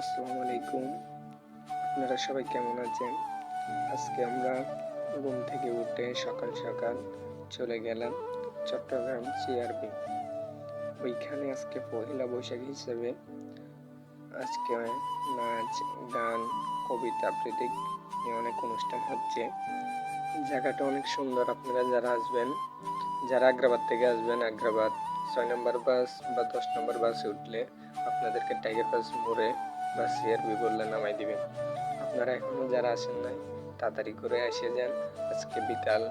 আসসালামু আলাইকুম। আপনারা সবাই কেমন আছেন? আজকে আমরা ঘুম থেকে উঠে সকাল সকাল চলে গেলাম চট্টগ্রাম সিআরবি ওইখানে আজকে পহেলা বৈশাখ হিসেবে আজকে নাচ, গান, কবিতা, আবৃত্তি অনেক অনুষ্ঠান হচ্ছে। জায়গাটা অনেক সুন্দর, আপনারা যারা আসবেন, যারা আগ্রাবাদ থেকে আসবেন, আগ্রাবাদ ছয় নম্বর বাস বা দশ নম্বর বাসে উঠলে আপনাদেরকে টাইগার বাস মোড়ে বা সিআরবি বললে নামাই দিবেন। আপনারা এখনও যারা আসেন নাই, তাড়াতাড়ি করে এসে যান। আজকে বিকাল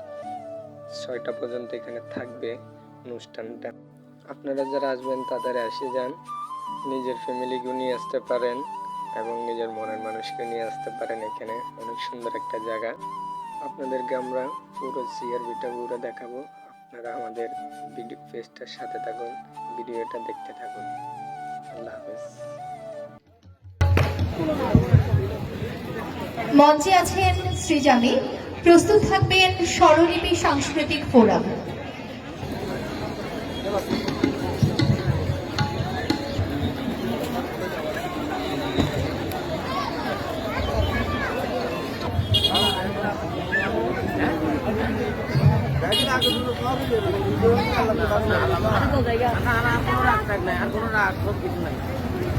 ছয়টা পর্যন্ত এখানে থাকবে অনুষ্ঠানটা। আপনারা যারা আসবেন, তাড়াতাড়ি এসে যান। নিজের ফ্যামিলিকেও নিয়ে আসতে পারেন এবং নিজের মনের মানুষকে নিয়ে আসতে পারেন এখানে। অনেক সুন্দর একটা জায়গা। আপনাদেরকে আমরা পুরো সিআরবিটা পুরো দেখাবো। আপনারা আমাদের ভিডিও পেজটার সাথে থাকুন, ভিডিওটা দেখতে থাকুন। আল্লাহ হাফেজ। মঞ্চে আছেন সৃজামি প্রস্তুত থাকবেন স্বরলিপি সাংস্কৃতিক ফোরাম। আর কোনো রাগ সব কিছু নাই।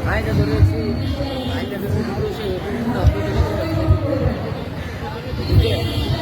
ধরেছি ধরেছি। Yeah.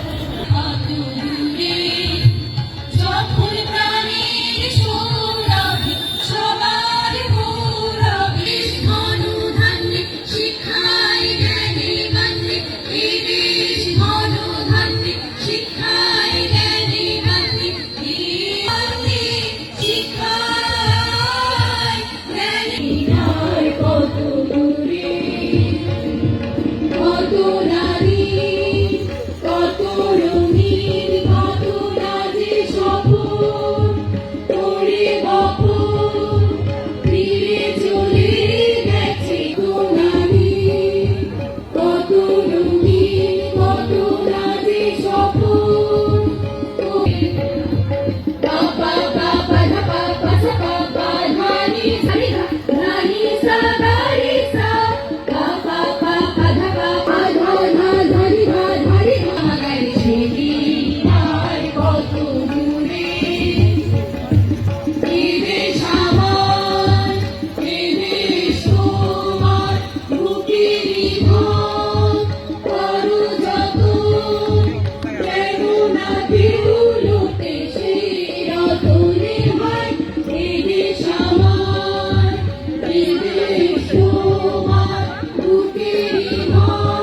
বিদেশ তোমার বুকেরই ঘর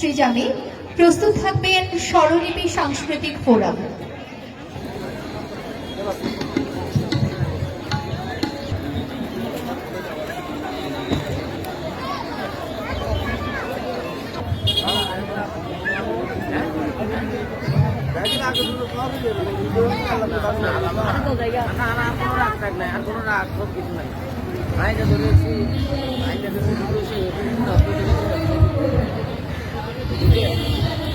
সৃজামি প্রস্তুত থাকবেন স্বরলিপি সাংস্কৃতিক ফোরাম। আর কোনো রাগ সব কিছু নাই। ধরেছি ধরেছি। Yeah.